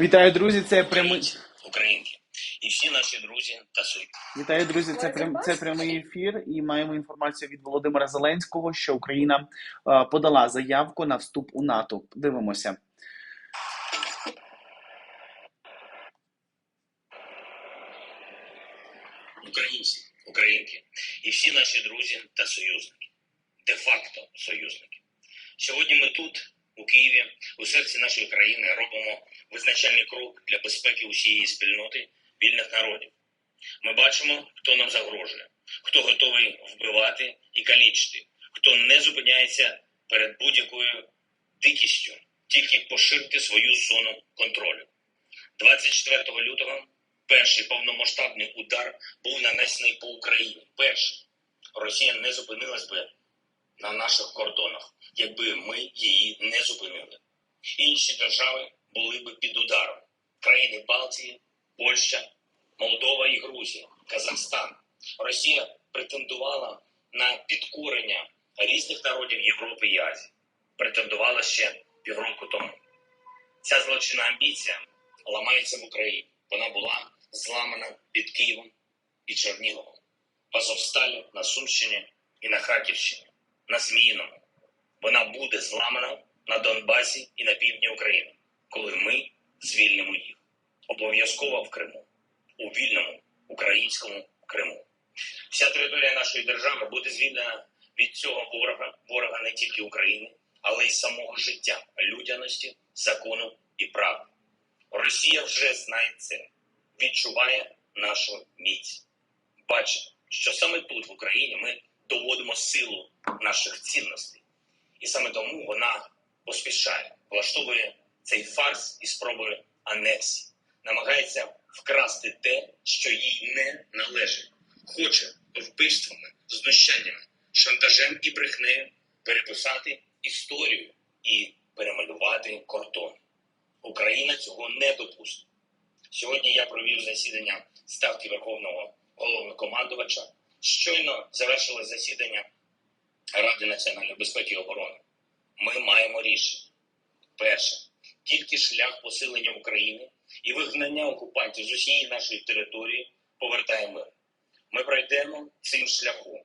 Вітаю, друзі! Це прямий Українці, українки і всі наші друзі та сої. вітаю, друзі. Це прям це прямий ефір. І маємо інформацію від Володимира Зеленського, що Україна е, подала заявку на вступ у НАТО. Дивимося. Українці, українки і всі наші друзі та союзники, де-факто союзники. Сьогодні ми тут, у Києві, у серці нашої країни, робимо визначальний крок для безпеки усієї спільноти вільних народів. Ми бачимо, хто нам загрожує, хто готовий вбивати і калічити, хто не зупиняється перед будь-якою дикістю, тільки поширити свою зону контролю. 24 лютого перший повномасштабний удар був нанесений по Україні. Перший Росія не зупинилась би на наших кордонах, якби ми її не зупинили. Інші держави були б під ударом: країни Балтії, Польща, Молдова і Грузія, Казахстан. Росія претендувала на підкорення різних народів Європи і Азії. Претендувала ще півроку тому. Ця злочинна амбіція ламається в Україні. Вона була зламана під Києвом і Черніговом, в Азовсталі, на Сумщині і на Харківщині, на Зміїному. Вона буде зламана на Донбасі і на півдні України, коли ми звільнимо їх. Обов'язково в Криму, у вільному українському Криму. Вся територія нашої держави буде звільнена від цього ворога, ворога не тільки України, але й самого життя, людяності, закону і права. Росія вже знає це, відчуває нашу міць. Бачить, що саме тут, в Україні, ми доводимо силу наших цінностей. І саме тому вона поспішає, влаштовує цей фарс і спробує анексії, намагається вкрасти те, що їй не належить, хоче вбивствами, знущаннями, шантажем і брехнею переписати історію і перемалювати кордон. Україна цього не допустить. Сьогодні я провів засідання ставки Верховного головнокомандувача. Щойно завершили засідання Ради національної безпеки і оборони. Ми маємо рішення. Перше, тільки шлях посилення України і вигнання окупантів з усієї нашої території повертає мир. Ми пройдемо цим шляхом.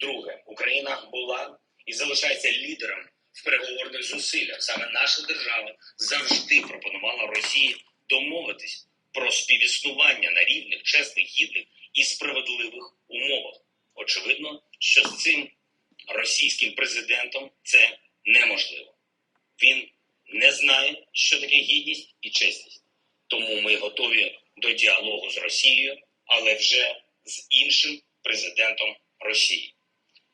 Друге, Україна була і залишається лідером в переговорних зусиллях. Саме наша держава завжди пропонувала Росії домовитись про співіснування на рівних, чесних, гідних і справедливих умовах. Очевидно, що з цим російським президентом це неможливо. Він не знає, що таке гідність і чесність. Тому ми готові до діалогу з Росією, але вже з іншим президентом Росії.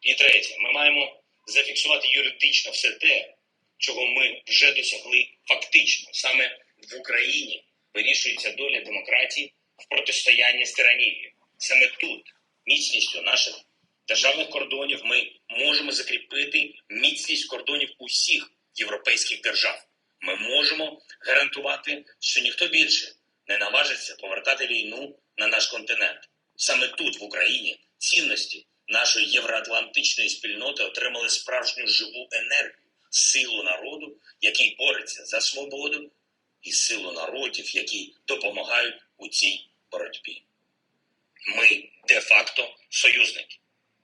І третє, ми маємо зафіксувати юридично все те, чого ми вже досягли фактично. Саме в Україні вирішується доля демократії в протистоянні з тиранією. Саме тут, міцністю наших державних кордонів, ми можемо закріпити міцність кордонів усіх європейських держав. Ми можемо гарантувати, що ніхто більше не наважиться повертати війну на наш континент. Саме тут, в Україні, цінності нашої євроатлантичної спільноти отримали справжню живу енергію, силу народу, який бореться за свободу, і силу народів, які допомагають у цій боротьбі. Ми де-факто союзники.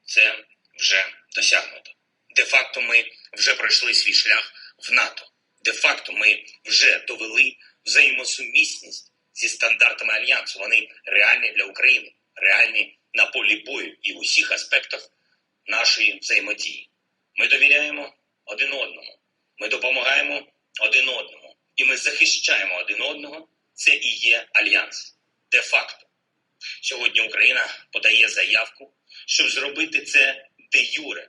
Це вже досягнуто. Де-факто ми вже пройшли свій шлях в НАТО. Де-факто ми вже довели взаємосумісність зі стандартами альянсу. Вони реальні для України, реальні на полі бою і в усіх аспектах нашої взаємодії. Ми довіряємо один одному, ми допомагаємо один одному, і ми захищаємо один одного. Це і є альянс. Де-факто. Сьогодні Україна подає заявку, щоб зробити це де юре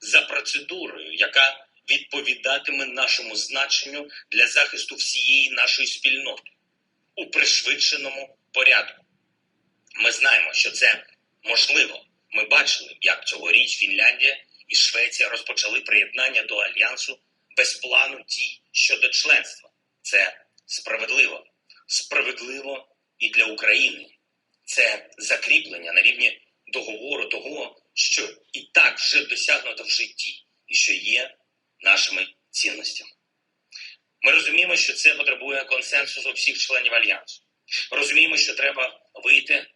за процедурою, яка відповідатиме нашому значенню для захисту всієї нашої спільноти у пришвидшеному порядку. Ми знаємо, що це можливо. Ми бачили, як цьогоріч Фінляндія і Швеція розпочали приєднання до альянсу без плану дій щодо членства. Це справедливо, справедливо і для України. Це закріплення на рівні договору того, що і так вже досягнуто в житті, і що є нашими цінностями. Ми розуміємо, що це потребує консенсусу всіх членів альянсу. Розуміємо, що треба вийти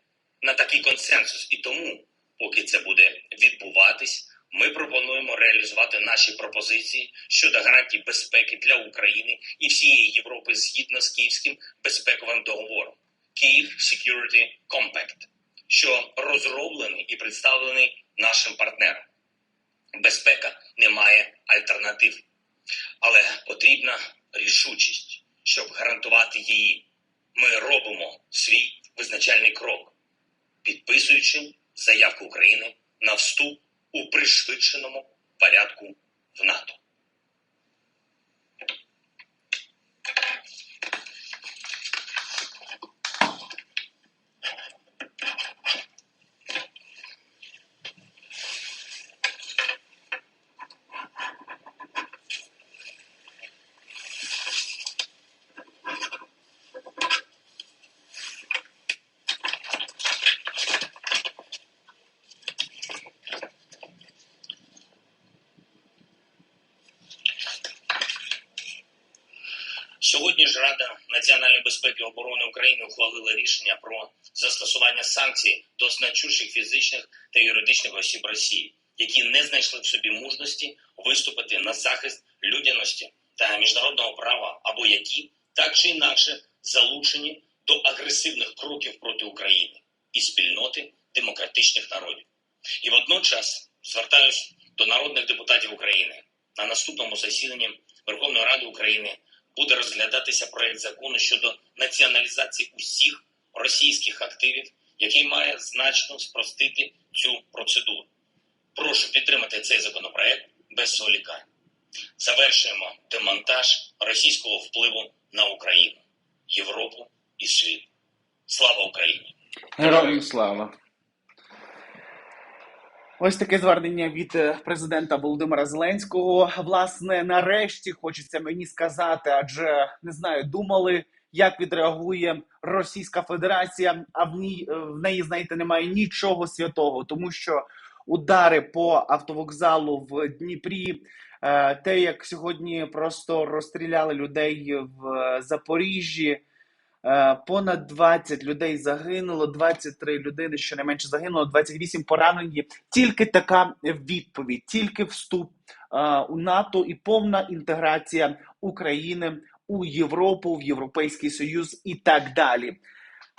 на такий консенсус, і тому, поки це буде відбуватись, ми пропонуємо реалізувати наші пропозиції щодо гарантій безпеки для України і всієї Європи згідно з Київським безпековим договором Київ Security Compact, що розроблений і представлений нашим партнерам. Безпека не має альтернатив, але потрібна рішучість, щоб гарантувати її. Ми робимо свій визначальний крок, підписуючи заявку України на вступ у пришвидшеному порядку в НАТО. Сьогодні ж Рада національної безпеки і оборони України ухвалила рішення про застосування санкцій до значущих фізичних та юридичних осіб Росії, які не знайшли в собі мужності виступити на захист людяності та міжнародного права, або які так чи інакше залучені до агресивних кроків проти України і спільноти демократичних народів. І водночас звертаюсь до народних депутатів України на наступному засіданні Верховної Ради України буде розглядатися проект закону щодо націоналізації усіх російських активів, який має значно спростити цю процедуру. Прошу підтримати цей законопроект без зволікань. Завершуємо демонтаж російського впливу на Україну, Європу і світ. Слава Україні! Героям слава! Ось таке звернення від е, президента Володимира Зеленського. Власне, нарешті хочеться мені сказати, адже не знаю, думали, як відреагує Російська Федерація. А в ній в неї, знаєте, немає нічого святого, тому що удари по автовокзалу в Дніпрі, е, те, як сьогодні просто розстріляли людей в е, Запоріжжі. Е, Понад 20 людей загинуло, 23 людини щонайменше загинуло, 28 поранені. Тільки така відповідь, тільки вступ е, у НАТО і повна інтеграція України у Європу, в Європейський Союз і так далі.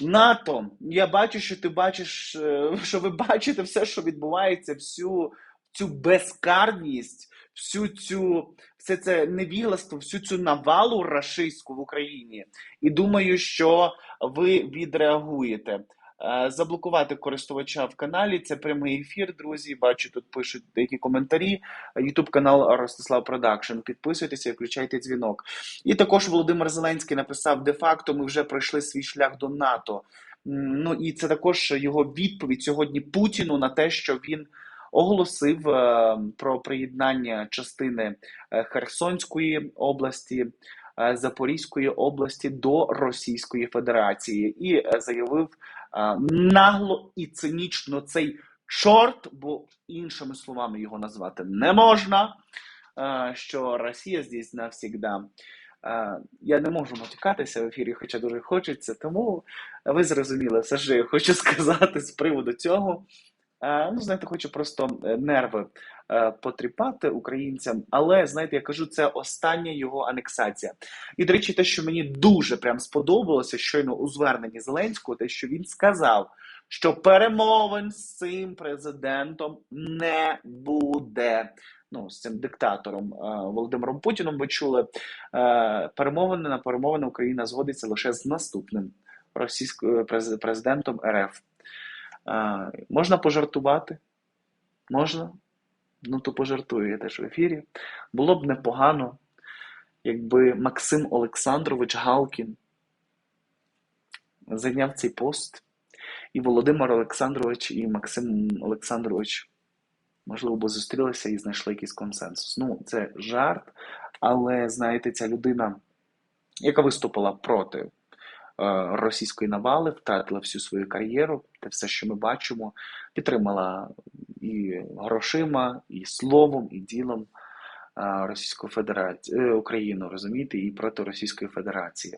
НАТО, я бачу, що ти бачиш, е, що ви бачите все, що відбувається, всю цю безкарність, всю цю все це невігластво, всю цю навалу рашистську в Україні. І думаю, що ви відреагуєте. Е, Заблокувати користувача в каналі це прямий ефір, друзі. Бачу, тут пишуть деякі коментарі. Ютуб канал Ростислав Продакшн. Підписуйтеся і включайте дзвінок. І також Володимир Зеленський написав: де-факто ми вже пройшли свій шлях до НАТО. Ну і це також його відповідь сьогодні Путіну на те, що він оголосив е, про приєднання частини е, Херсонської області, е, Запорізької області до Російської Федерації і заявив нагло і цинічно цей чорт, бо іншими словами його назвати не можна. Що Росія здесь навсігда. Я не можу матюкатися в ефірі, хоча дуже хочеться, тому ви зрозуміли все, що я хочу сказати з приводу цього. Е, Ну, знаєте, хочу просто е, нерви е, потріпати українцям, але знаєте, я кажу, це остання його анексація. І, до речі, те, що мені дуже прям сподобалося щойно у зверненні Зеленського, те, що він сказав, що перемовин з цим президентом не буде. Ну, з цим диктатором Володимиром Путіном ви чули перемовини на перемовини Україна згодиться лише з наступним російською президентом РФ. Можна пожартувати? Можна? Ну, то пожартую я теж в ефірі. Було б непогано, якби Максим Олександрович Галкін зайняв цей пост, і Володимир Олександрович і Максим Олександрович, можливо, б зустрілися і знайшли якийсь консенсус. Ну, це жарт, але знаєте, ця людина, яка виступила проти російської навали, втратила всю свою кар'єру, те все, що ми бачимо, підтримала і грошима, і словом, і ділом а, Російську Федерацію, Україну, розумієте, і проти Російської Федерації.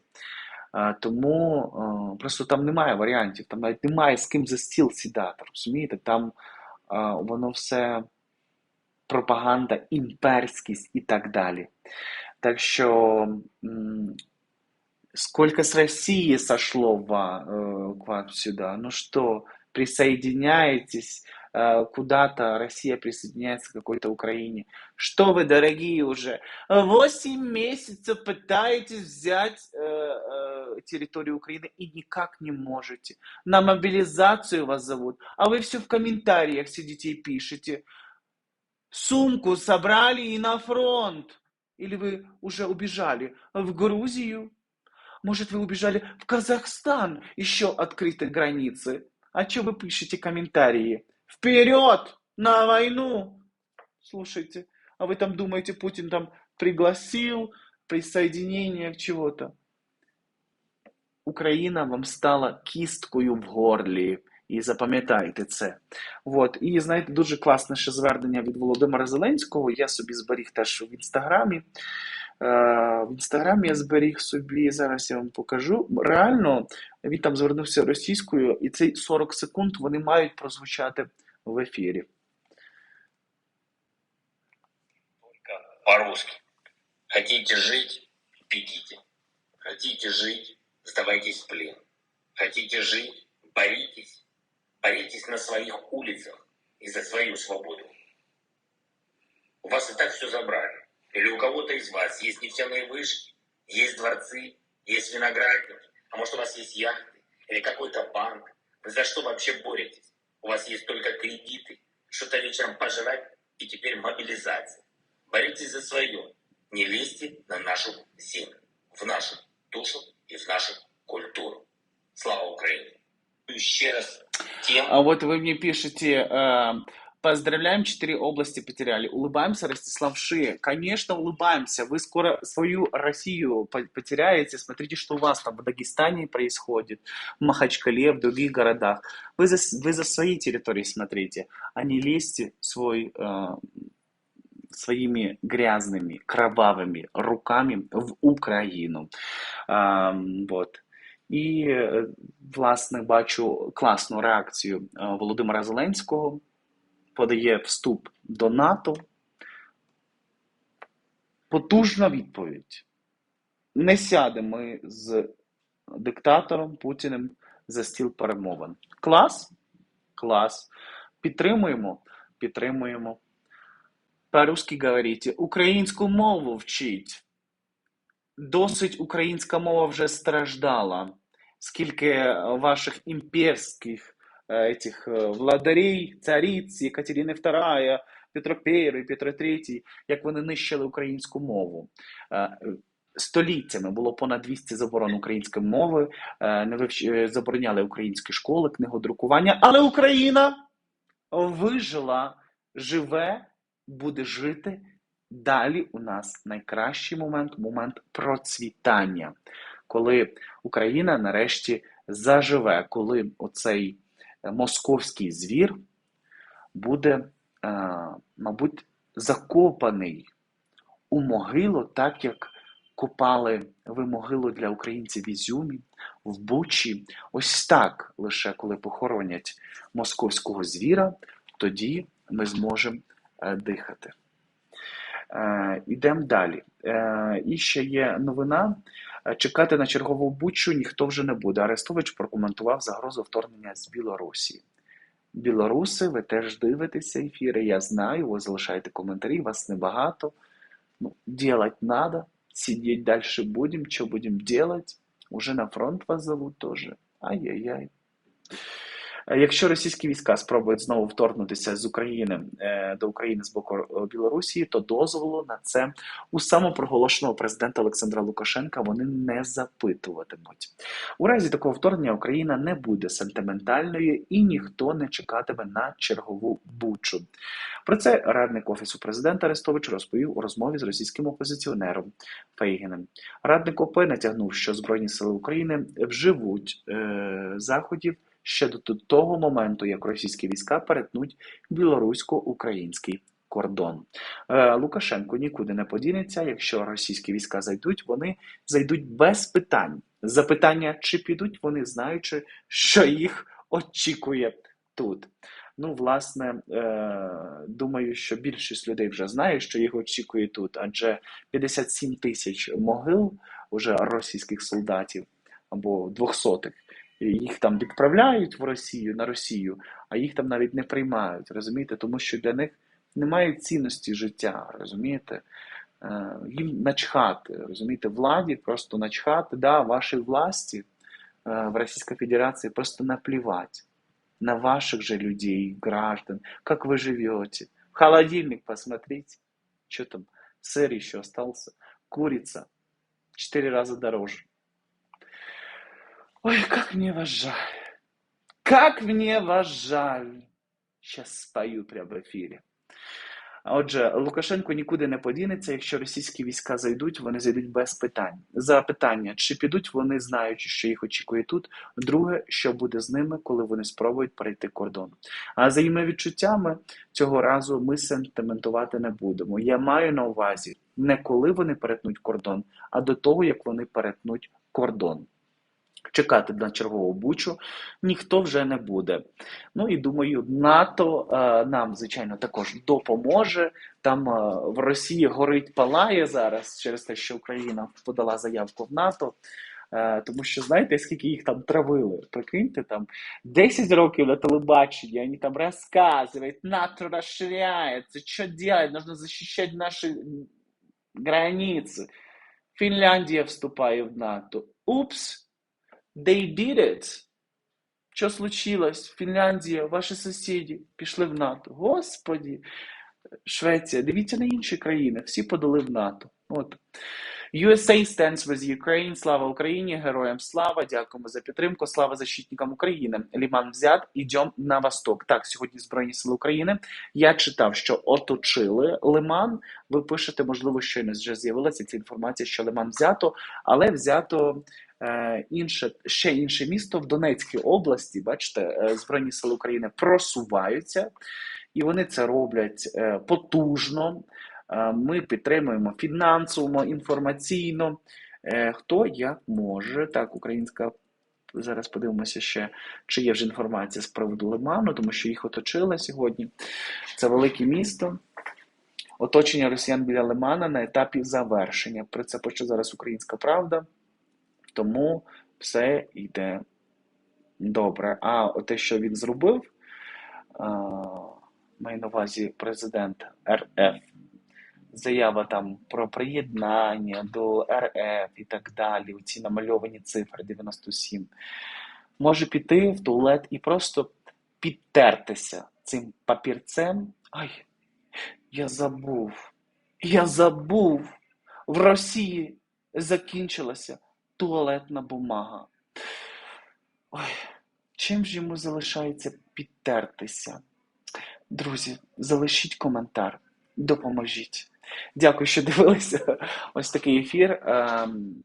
Тому просто там немає варіантів, там навіть немає з ким за стіл сідати, розумієте? Там воно все пропаганда, імперськість і так далі. Так що сколько с России сошло э, к вам сюда? Ну что, присоединяетесь э, куда-то, Россия присоединяется к какой-то Украине. Что вы, дорогие, уже восемь месяцев пытаетесь взять э, э, территорию Украины и никак не можете. На мобилизацию вас зовут, а вы все в комментариях сидите и пишете. Сумку собрали и на фронт. Или вы уже убежали в Грузию? Может, вы убежали в Казахстан, еще открыты границы? А что вы пишете комментарии? Вперед! На войну! Слушайте, а вы там думаете, Путин там пригласил присоединение к чего-то? Україна вам стала кісткою в горлі. І запам'ятайте це. От. І знаєте, дуже класне ще звернення від Володимира Зеленського. Я собі зберіг теж в інстаграмі. Е, в інстаграмі я зберіг собі, зараз я вам покажу. Реально, він там звернувся російською, і ці 40 секунд вони мають прозвучати в ефірі. По-русски. Хотите жить – бегите. Хотите жить – сдавайтесь в плен. Хотите жить – боритесь. Боритесь на своих улицах и за свою свободу. У вас и так все забрали. Или у кого-то из вас есть нефтяные вышки, есть дворцы, есть виноградники, а может у вас есть яхты или какой-то банк. Вы за что вообще боретесь? У вас есть только кредиты, что-то вечером пожрать и теперь мобилизация. Боритесь за свое. Не лезьте на нашу землю, в нашу душу и в нашу культуру. Слава Украине! Еще раз тем, А вот вы мне пишете, э, поздравляем, четыре области потеряли. Улыбаемся, Ростислав Ши. Конечно, улыбаемся. Вы скоро свою Россию по- потеряете. Смотрите, что у вас там в Дагестане происходит, в Махачкале, в других городах. Вы за, с- вы за свои территории смотрите, а не лезьте в свой, э, своими грязными, кровавыми руками в Україну. А, вот. І, е, власне, бачу класну реакцію е, Володимира Зеленського. Подає вступ до НАТО. Потужна відповідь. Не сядемо ми з диктатором Путіним за стіл перемовин. Клас? Клас. Підтримуємо? Підтримуємо. По-русски говорите, українську мову вчіть. Досить українська мова вже страждала. Скільки ваших імперських этих е, владарів, цариць, Екатерини II, Петро I, Петро III, як вони нищили українську мову. Е, Століттями було понад 200 заборон української мови, е, не е, забороняли українські школи, книгодрукування, але Україна вижила, живе, буде жити. Далі у нас найкращий момент момент процвітання, коли Україна нарешті заживе, коли оцей московський звір буде, е, мабуть, закопаний у могилу, так як копали ви могилу для українців в Ізюмі, в Бучі. Ось так лише коли похоронять московського звіра, тоді ми зможемо е, дихати. Е, Ідемо далі. Е, і ще є новина. Е, Чекати на чергову бучу ніхто вже не буде. Арестович прокоментував загрозу вторгнення з Білорусі. Білоруси, ви теж дивитеся ефіри, я знаю, ви залишаєте коментарі, вас небагато. Ну, делать надо, сидеть дальше будем, что будем делать? Уже на фронт вас зовут тоже. Ай-яй-яй. Е, Якщо російські війська спробують знову вторгнутися з України е, до України з боку Білорусі, то дозволу на це у самопроголошеного президента Олександра Лукашенка вони не запитуватимуть. У разі такого вторгнення Україна не буде сентиментальною і ніхто не чекатиме на чергову бучу. Про це радник офісу президента Арестович розповів у розмові з російським опозиціонером Фейгіним. Радник ОП натягнув, що Збройні сили України вживуть е, заходів ще до того моменту, як російські війська перетнуть білорусько-український кордон. Е, Лукашенко нікуди не подінеться. Якщо російські війська зайдуть, вони зайдуть без питань. Запитання, чи підуть вони, знаючи, що їх очікує тут. Ну, власне, е, думаю, що більшість людей вже знає, що їх очікує тут, адже 57 тисяч могил уже російських солдатів або двохсотих. І Їх там відправляють в Росію на Росію, а їх там навіть не приймають, розумієте? Тому що для них немає цінності життя, розумієте? Е, Їм начхати, розумієте, владі просто начхати, да, вашій власті е, в Російській Федерації просто наплевать на ваших же людей, граждан, как вы живете. В холодильник посмотрите, что там, сыр еще остался, курица, четыре раза дороже. Ой, как мне вас жаль. Как мне вас жаль. Сейчас спою прямо в ефірі. Отже, Лукашенко нікуди не подінеться, якщо російські війська зайдуть, вони зайдуть без питань. Запитання, чи підуть вони, знаючи, що їх очікує тут. Друге, що буде з ними, коли вони спробують перейти кордон. А за їми відчуттями цього разу ми сентиментувати не будемо. Я маю на увазі не коли вони перетнуть кордон, а до того, як вони перетнуть кордон. Чекати на чергову бучу ніхто вже не буде. Ну і думаю, НАТО е, нам, звичайно, також допоможе. Там е, в Росії горить палає зараз через те, що Україна подала заявку в НАТО. Е, тому що знаєте, скільки їх там травили? Прикиньте, там 10 років на телебаченні, вони там розказують, НАТО розширяється, що делать, нужно захищати наші границі. Фінляндія вступає в НАТО. Упс! They did it. Що случилось? Фінляндія, ваші сусіди пішли в НАТО. Господі, Швеція, дивіться на інші країни, всі подали в НАТО. От. USA stands with Ukraine. Слава Україні, героям слава, дякуємо за підтримку. Слава защитникам України. Ліман взят, ідем на восток. Так, сьогодні Збройні Сили України. Я читав, що оточили Лиман. Ви пишете, можливо, щойно вже з'явилася ця інформація, що Лиман взято, але взято інше, ще інше місто в Донецькій області. Бачите, е, Збройні Сили України просуваються, і вони це роблять е, потужно. Е, Ми підтримуємо фінансово, інформаційно. Е, Хто як може, так, українська. Зараз подивимося ще, чи є вже інформація з приводу Лиману, тому що їх оточили сьогодні. Це велике місто. Оточення росіян біля Лимана на етапі завершення. Про це пише зараз Українська Правда. Тому все йде добре. А те, що він зробив, маю на увазі президент РФ, заява там про приєднання до РФ і так далі, ці намальовані цифри 97, може піти в туалет і просто підтертися цим папірцем. Ай, я забув, я забув. В Росії закінчилася туалетна бумага. Ой, чим ж йому залишається підтертися? Друзі, залишіть коментар, допоможіть. Дякую, що дивилися. Ось такий ефір. Ем,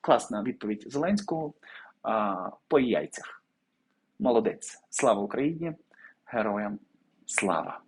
класна відповідь Зеленського по яйцях. Молодець. Слава Україні! Героям слава!